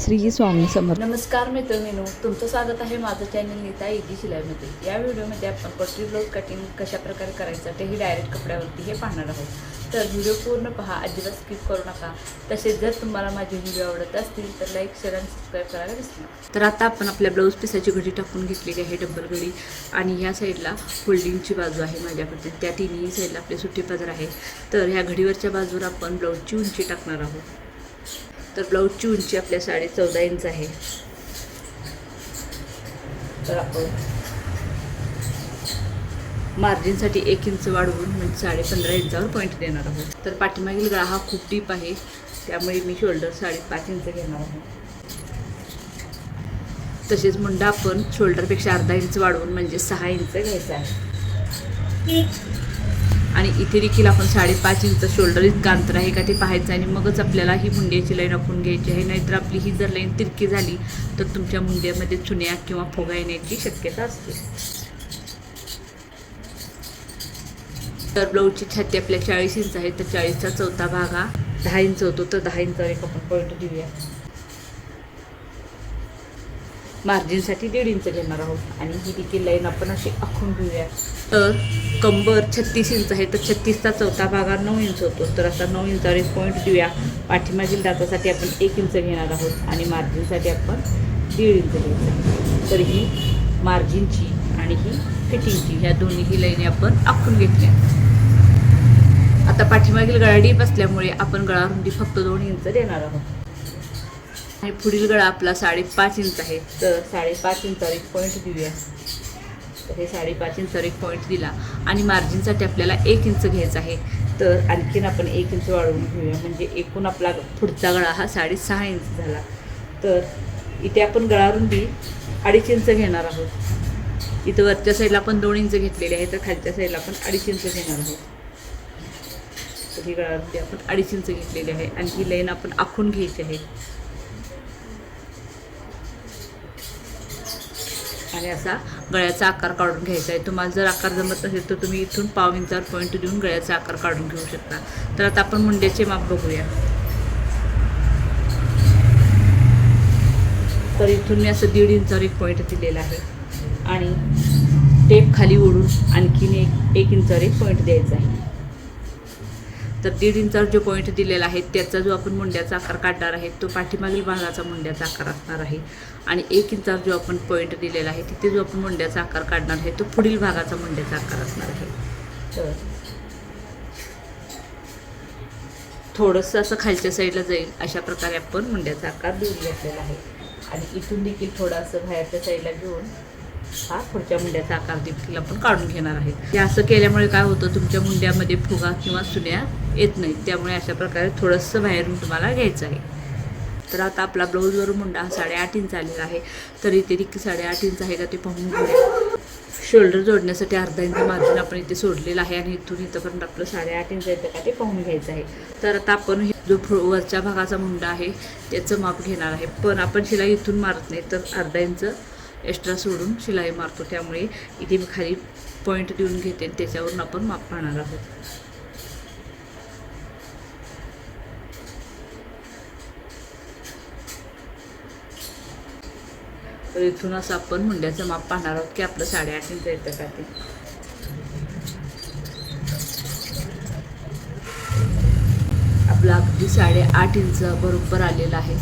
श्री स्वामी समर्थ. नमस्कार मित्रमिनो तुमचं स्वागत आहे माझं चॅनल नीता टी शिलाईमध्ये. या व्हिडिओमध्ये आपण पटरी ब्लाऊज कटिंग कशाप्रकारे करायचं तेही डायरेक्ट कपड्यावरती हे पाहणार आहोत. तर व्हिडिओ पूर्ण पहा अजिबात स्किप करू नका. तसेच जर तुम्हाला माझे व्हिडिओ आवडत असतील तर लाईक शेअर आणि सबस्क्राईब करायला विसरू नका. तर आता आपण आपल्या ब्लाऊज पिसाची घडी टाकून घेतलेली आहे डब्बल घडी. आणि ह्या साईडला फोल्डिंगची बाजू आहे माझ्याकडे. त्या तिन्ही साईडला आपले सुट्टी पदर आहे. तर ह्या घडीवरच्या बाजूवर आपण ब्लाऊजची उंची टाकणार आहोत. तर ब्लाऊजची उंची आपल्या साडे चौदा इंच आहे. तर आपण मार्जिनसाठी एक इंच वाढवून म्हणजे साडे पंधरा इंचावर पॉईंट देणार आहोत. तर पाठीमागील गळा हा खूप डीप आहे त्यामुळे मी शोल्डर साडेपाच इंच घेणार आहे तसेच मुंडा आपण शोल्डरपेक्षा अर्धा इंच वाढवून म्हणजे सहा इंच घ्यायचा आहे. आणि इथे देखील आपण साडेपाच इंच शोल्डर इतकं अंतर आहे का ते पाहायचं आणि मगच आपल्याला ही मुंड्याची लाईन आखून घ्यायची आहे. नाहीतर आपली ही जर लाईन तिरकी झाली तर तुमच्या मुंड्यामध्ये चुन्या किंवा फोगा येण्याची शक्यता असते. तर ब्लाऊजची छाती आपल्या चाळीस इंच आहे तर चाळीसचा चौथा भाग हा दहा इंच होतो. तर दहा इंचावर एक आपण पॉईंट देऊया मार्जिनसाठी दीड इंच घेणार आहोत. आणि ही देखील लाईन आपण अशी आखून घेऊया. तर कंबर छत्तीस इंच आहे तर छत्तीसचा चौथा भाग हा नऊ इंच होतो. तर असा नऊ इंचावर एक पॉईंट देऊया पाठीमागील दातासाठी आपण एक इंच घेणार आहोत आणि मार्जिनसाठी आपण दीड इंच घ्यायचं तर ही मार्जिनची आणि ही फिटिंगची ह्या दोन्हीही लाईनी आपण आखून घेतल्या. आता पाठीमागील गळा डीप असल्यामुळे आपण गळा रुंदी फक्त दोन इंच देणार आहोत. आणि पुढील गळा आपला साडेपाच इंच आहे. तर साडेपाच इंचावर एक पॉईंट देऊया हे साडेपाच इंचावर एक पॉईंट दिला आणि मार्जिनसाठी आपल्याला एक इंच घ्यायचा आहे. तर आणखीन आपण एक इंच वाढवून घेऊया. म्हणजे एकूण आपला पुढचा गळा हा साडेसहा इंच झाला. तर इथे आपण गळारुंदी अडीच इंच घेणार आहोत. इथं वरच्या साईडला आपण दोन इंच घेतलेले आहे तर खालच्या साईडला आपण अडीच इंच घेणार आहोत. तर ही गळारुंदी आपण अडीच इंच घेतलेली आहे. आणि ही लाईन आपण आखून घ्यायची आहे आणि असा गळ्याचा आकार काढून घ्यायचा आहे. तुम्हाला जर आकार जमत नसेल तर तुम्ही इथून पाव इंचावर पॉईंट देऊन गळ्याचा आकार काढून घेऊ शकता. तर आता आपण मुंड्याचे माप बघूया. तर इथून मी असं दीड इंचावर एक पॉईंट दिलेला आहे. आणि टेप खाली ओढून आणखीन एक एक इंचावर एक पॉईंट द्यायचा आहे. तर दीड इंचावर जो पॉईंट दिलेला आहे त्याचा जो आपण मुंड्याचा आकार काढणार आहे तो पाठीमागील भागाचा मुंड्याचा आकार असणार आहे. आणि एक इंचावर जो आपण पॉईंट दिलेला आहे तिथे जो आपण मुंड्याचा आकार काढणार आहे तो पुढील भागाचा मुंड्याचा आकार असणार आहे. तर थोडंसं असं खालच्या साईडला जाईल अशा प्रकारे आपण मुंड्याचा आकार देऊन घेतलेला आहे. आणि इथून देखील थोडंसं बाहेरच्या साईडला घेऊन हा पुढच्या मुंड्याचा आकार देखील आपण काढून घेणार आहे. हे असं केल्यामुळे काय होतं तुमच्या मुंड्यामध्ये फुगा किंवा सुन्या येत नाहीत. त्यामुळे अशा प्रकारे थोडंसं बाहेरून तुम्हाला घ्यायचं आहे. तर आता आपला ब्लाऊजवर मुंडा हा साडेआठ इंच आलेला आहे. तर इथे देखील साडेआठ इंच आहे का ते पाहून घेऊया शोल्डर जोडण्यासाठी अर्धा इंच मार्जिन आपण इथे सोडलेलं आहे आणि इथून इथंपर्यंत आपलं साडेआठ इंच येतं का ते पाहून घ्यायचं आहे. तर आता आपण हे जो वरच्या भागाचा मुंडा आहे त्याचं माप घेणार आहे. पण आपण शिलाई इथून मारत नाही तर अर्धा इंच एक्स्ट्रा सोडून शिलाई मारतो. त्यामुळे इथे मी खाली पॉईंट देऊन घेते त्याच्यावरून आपण माप पाहणार आहोत. तर इथून असं आपण मुंड्याचं माप पाहणार आहोत की आपलं साडेआठ इंच येतं का ते. आपलं अगदी साडेआठ इंच बरोबर आलेलं आहे.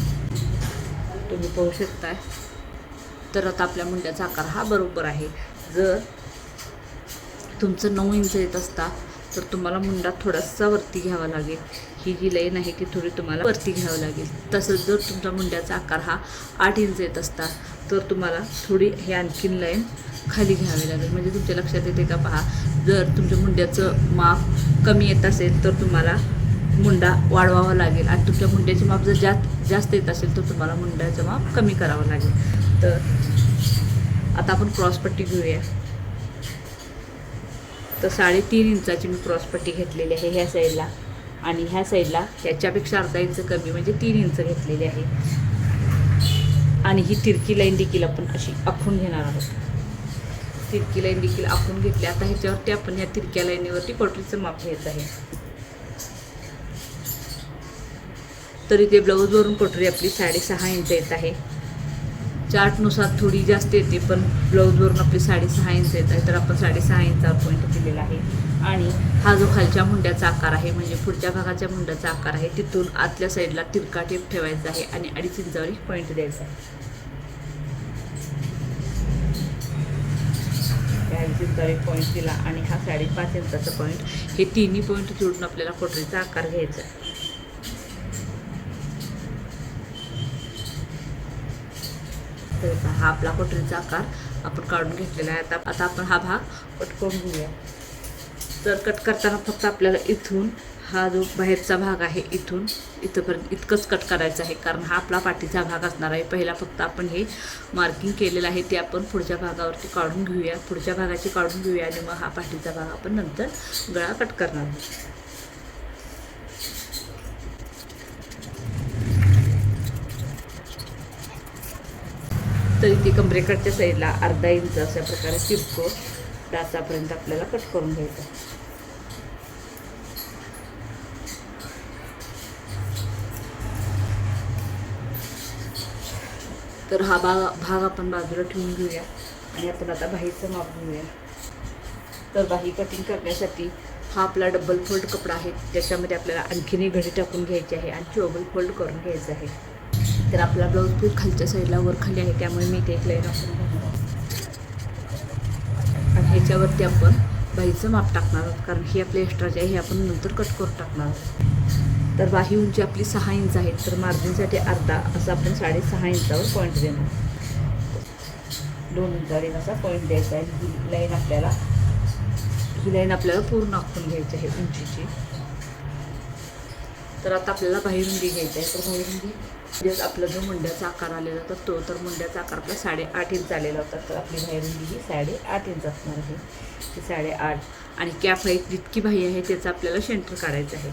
तुम्ही पाहू शकताय. तर आता आपल्या मुंड्याचा आकार हा बरोबर आहे. जर तुमचं नऊ इंच येत असता तर तुम्हाला मुंडा थोडासा वरती घ्यावा लागेल. ही जी लाईन आहे ती थोडी तुम्हाला वरती घ्यावं लागेल. तसंच जर तुमचा मुंड्याचा आकार हा आठ इंच येत असता तर तुम्हाला थोडी हे आणखीन लाईन खाली घ्यावी लागेल. म्हणजे तुमच्या लक्षात येते का पहा जर तुमच्या मुंड्याचं माप कमी येत असेल तर तुम्हाला मुंडा वाढवावा लागेल. आणि तुमच्या मुंड्याचे माप जर जास्त जास्त येत असेल तर तुम्हाला मुंड्याचं माप कमी करावं लागेल. तर आता आपण क्रॉसपट्टी घेऊया. तर साडेतीन इंचाची मी क्रॉसपट्टी घेतलेली आहे ह्या साईडला आणि ह्या साईडला ह्याच्यापेक्षा अर्धा इंच कमी म्हणजे तीन इंच घेतलेली आहे. आणि ही तिरकी लाईन देखील आपण अशी आखून घेणार आहोत. तिरकी लाईन देखील आखून घेतली. आता ह्याच्यावरती आपण या तिरक्या लाईनीवरती पॉटरीचं माप घ्यायचं आहे. तर इथे ब्लाऊजवरून कोटरी आपली साडेसहा इंच येत आहे. चार्टनुसार थोडी जास्त येते पण ब्लाऊजवरून आपली साडेसहा इंच येत आहे तर आपण साडेसहा इंचावर पॉईंट दिलेला आहे. आणि हा जो खालच्या मुंड्याचा आकार आहे म्हणजे पुढच्या भागाच्या मुंड्याचा आकार आहे तिथून आतल्या साईडला तिरका टेप ठेवायचा आहे आणि अडीच इंचावर एक पॉईंट द्यायचा आहे. अडीच इंचावर एक पॉईंट दिला आणि हा साडेपाच इंचाचा पॉईंट हे तिन्ही पॉईंट जोडून आपल्याला कोटरीचा आकार घ्यायचा आहे. तर हा आपला कोटरीचा आकार आपण काढून घेतलेला आहे. आता आता आपण हा भाग कट करून घेऊया. तर कट करताना फक्त आपल्याला इथून हा जो बाहेरचा भाग आहे इथून इथंपर्यंत इतकंच कट करायचं आहे. कारण हा आपला पाठीचा भाग असणार आहे. पहिला फक्त आपण हे मार्किंग केलेलं आहे ते आपण पुढच्या भागावरती काढून घेऊया. पुढच्या भागाची काढून घेऊया आणि मग हा पाठीचा भाग आपण नंतर गळा कट करणार आहोत. तर इथे कमरेकडच्या साईडला अर्धा इंच अशा प्रकारे चिपको डासापर्यंत आपल्याला कट करून घ्यायचं तर हा भाग भाग आपण बाजूला ठेवून घेऊया आणि आपण आता बाहीचं माप घेऊया. तर बाही कटिंग करण्यासाठी हा आपला डबल फोल्ड कपडा आहे त्याच्यामध्ये आपल्याला आणखीनही घडी टाकून घ्यायची आहे आणि चोबल फोल्ड करून घ्यायचं आहे. तर आपला ब्लाऊज खूप खालच्या साईडला वर खाली आहे त्यामुळे मी ते एक लाईन आपण घेणार आणि ह्याच्यावरती आपण बाहीचं माप टाकणार आहोत कारण ही आपली एक्स्ट्राची आहे हे आपण नंतर कट करून टाकणार आहोत. तर बाही उंची आपली सहा इंच आहे तर मार्जिनसाठी अर्धा असं आपण साडेसहा इंचावर पॉईंट देणार. दोन इंचावर असा पॉईंट द्यायचा आहे. ही लाईन आपल्याला ही लाईन आपल्याला पूर्ण आखून घ्यायची आहे उंचीची. तर आता आपल्याला बाहेरुंदी घ्यायची आहे. तर बाहेरुंदी म्हणजे आपला जो मुंड्याचा आकार आलेला होता तो तर मुंड्याचा आकार आपला साडेआठ इंच आलेला होता. तर आपली बाहेरुंदी ही साडेआठ इंच असणार आहे. ती साडेआठ. आणि कॅप हाईट जितकी बाही आहे त्याचं आपल्याला शेंटर काढायचं आहे.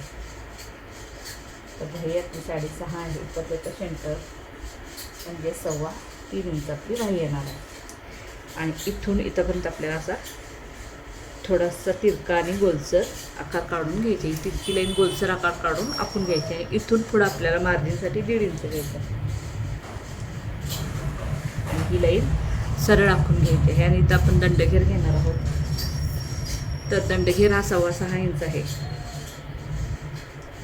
तर बाही आपली साडेसहा आहे. तर त्याचं शेंटर म्हणजे सव्वा तीन इंच आपली बाही येणार आहे. आणि इथून इथंपर्यंत आपल्याला असा थोडासा तिरका आणि गोलसर आकार काढून घ्यायचे. ही तिरकी लाईन गोलसर आकार काढून आखून घ्यायचे आहे. इथून पुढं आपल्याला मार्जिनसाठी दीड इंच घ्यायचं आहे. आणि ही लाईन सरळ आखून घ्यायची आहे. आणि इथं आपण दंडघेर घेणार आहोत. तर दंडघेर हा सव्वा सहा इंच आहे.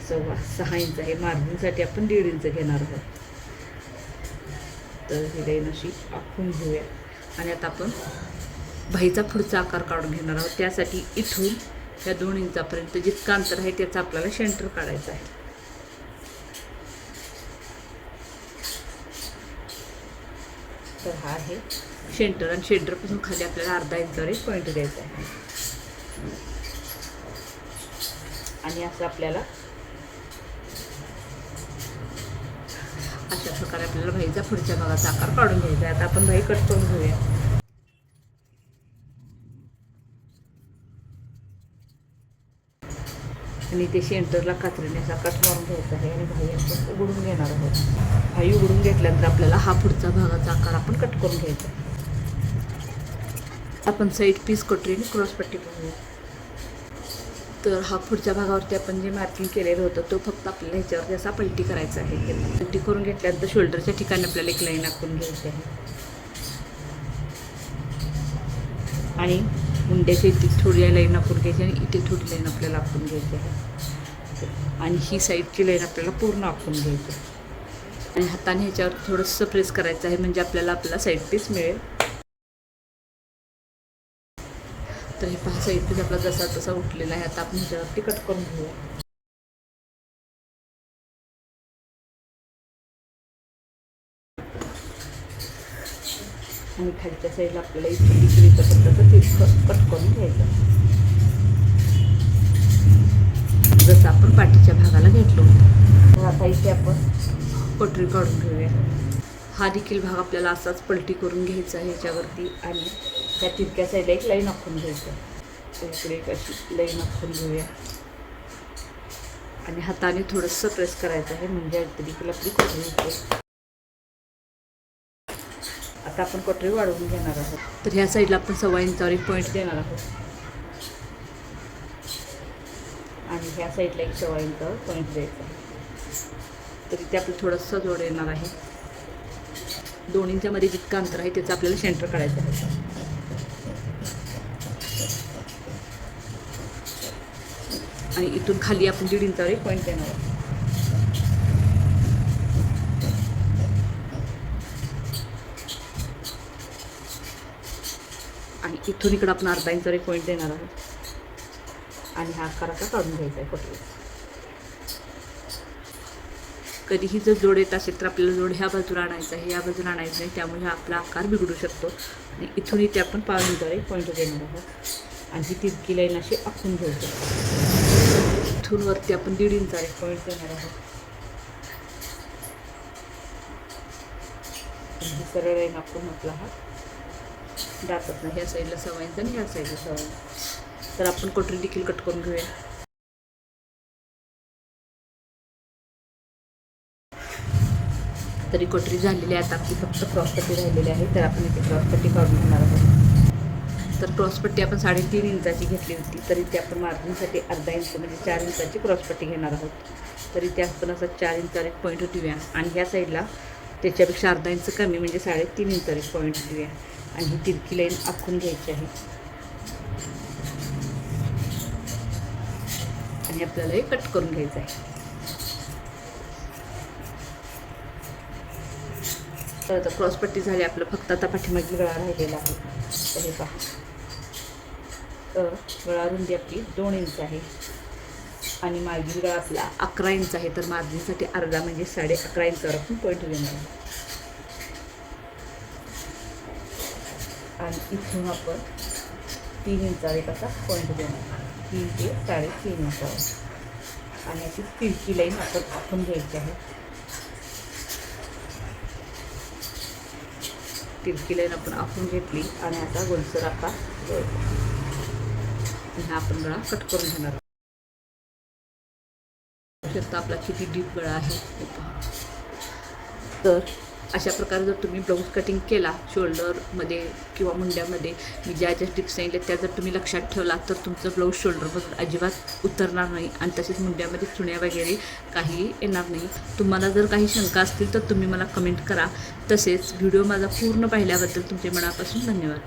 सव्वा सहा इंच आहे. मार्जिनसाठी आपण दीड इंच घेणार आहोत. तर ही लाईन अशी आखून घेऊया. आणि आता आपण भाईचा पुढचा आकार काढून घेणार आहोत. त्यासाठी इथून ह्या दोन इंचापर्यंत जितकं अंतर आहे त्याचं आपल्याला सेंटर काढायचं आहे. तर हा आहे सेंटर आणि सेंटरपासून खाली आपल्याला अर्धा इंचावर एक पॉईंट द्यायचा आहे. आणि असं आपल्याला अशा प्रकारे आपल्याला भाईचा पुढच्या भागाचा आकार काढून घ्यायचा आहे. आता आपण भाई कट करून घेऊया. आणि ते सेंटरला कात्रीने असा कट मारून घ्यायचा आहे आणि भाई आपण उघडून घेणार आहोत. भाई उघडून घेतल्यानंतर आपल्याला हा पुढचा भागाचा आकार आपण कट करून घ्यायचा आहे. आपण साईड पीस कटरीने क्रॉस पट्टी करूया तर हा पुढच्या भागावरती आपण जे मार्किंग केलेलं होतं तो फक्त आपल्याला ह्याच्यावरती असा पलटी करायचा आहे. पलटी करून घेतल्यानंतर शोल्डरच्या ठिकाणी आपल्याला एक लाईन आखून घ्यायची आहे. आणि मुंड्याच्या इथे थोडी लाईन आपण घ्यायची आणि इथे थोडी लाईन आपल्याला आपण घ्यायची आहे. आणि ही साईडची लाईन आपल्याला पूर्ण आपण घ्यायची आणि हाताने ह्याच्यावर थोडंसं प्रेस करायचं आहे म्हणजे आपल्याला आपला साईड पीस मिळेल. तर हे पहा साईड पीस आपला जसा तसा उठलेला आहे. आता आपण ह्याच्यावरती कट करून घेऊया. आणि खालच्या साईडला आपल्याला इथं तिकडे इथं तर कट करून घ्यायचं. जसं आपण पाठीच्या भागाला घेतलो. तर आता इथे आपण पटरी काढून घेऊया. हा देखील भाग आपल्याला असाच पलटी करून घ्यायचा आहे ह्याच्यावरती आणि त्या तिरक्या साईडला एक लाईन आखून घ्यायचं. तर इकडे एक अशी लाईन आखून घेऊया. आणि हाताने थोडंसं प्रेस करायचं आहे. म्हणजे देखील आपली कोटरी होते. आता आपण कोटरी वाढवून घेणार आहोत. तर ह्या साईडला आपण सव्वा इंचावर एक पॉईंट देणार आहोत. आणि ह्या साईडला एक सव्वा इंचावर पॉईंट द्यायचा आहे. तर इथे आपलं थोडंसं जोड येणार आहे. दोन्हींच्या मध्ये जितकं अंतर आहे त्याचं आपल्याला सेंटर काढायचं आहे. आणि इथून खाली आपण दीड इंचावर एक पॉईंट देणार आहोत. इथून इकडं आपण अर्धा इंचावर एक पॉईंट देणार आहोत. आणि हा आकार आता काढून घ्यायचा आहे पटली कधीही जर जोड येत असेल तर आपल्याला जोड ह्या बाजूला आणायचा आहे या बाजूला आणायचं आहे त्यामुळे हा आपला आकार बिघडू शकतो. आणि इथून इथे आपण पाव एक पॉईंट देणार आहोत. आणि ही तिरकी लाईन अशी आखून घ्यायची इथून वरती आपण दीड इंचावर एक पॉईंट देणार आहोत. सरळ लाईन आपण आपला हा दाखवत नाही ह्या साईडला सव्वा इंच आणि ह्या साईडला सवायचं तर आपण कोटरी देखील कट करून घेऊया. तरी कोटरी झालेली आहे आता आपली फक्त क्रॉसपट्टी राहिलेली आहे तर आपण इथे क्रॉसपट्टी काढून घेणार आहोत. तर क्रॉसपट्टी आपण साडेतीन इंचाची घेतली होती तरी ते आपण मार्जिनसाठी अर्धा इंच म्हणजे चार इंचाची क्रॉसपट्टी घेणार आहोत. तरी इथे आपण असं चार इंचावर एक पॉईंट ठेवूया आणि ह्या साईडला त्याच्यापेक्षा अर्धा इंच कमी म्हणजे साडेतीन इंच पॉईंट देऊया आणि ही तिरकी लाईन आखून घ्यायची आहे. आणि आपल्याला हे कट करून घ्यायचं आहे. तर आता क्रॉसपट्टी झाली आपलं फक्त आता पाठीमागील गळा राहिलेला आहे. तर हे पहा. तर गळा रुंदी आपली दोन इंच आहे. आणि मागील आपला अकरा इंच आहे तर मार्जिनसाठी अर्धा म्हणजे साडे अकरा इंचावर आपण पॉईंट देणार आणि इथून आपण तीन इंचावर एक असा पॉईंट देणार तीन ते साडेतीन इंचावर. आणि अशी तिरकी लाईन आपण आपण घ्यायची आहे. तिरकी लाईन आपण आखून घेतली आणि आता गोलसर आता हा आपण गळा कट करून घेणार शकता आपला किती डीप गळा आहे हे पहा. तर अशा प्रकारे जर तुम्ही ब्लाऊज कटिंग केला शोल्डरमध्ये किंवा मुंड्यामध्ये मी ज्या ज्या टिप्स सांगितल्या त्या जर तुम्ही लक्षात ठेवला तर तुमचं ब्लाऊज शोल्डरमधून अजिबात उतरणार नाही आणि तसेच मुंड्यामध्ये चुण्या वगैरे काही येणार नाही. तुम्हाला जर काही शंका असतील तर तुम्ही मला कमेंट करा. तसेच व्हिडिओ माझा पूर्ण पाहिल्याबद्दल तुमचे मनापासून धन्यवाद.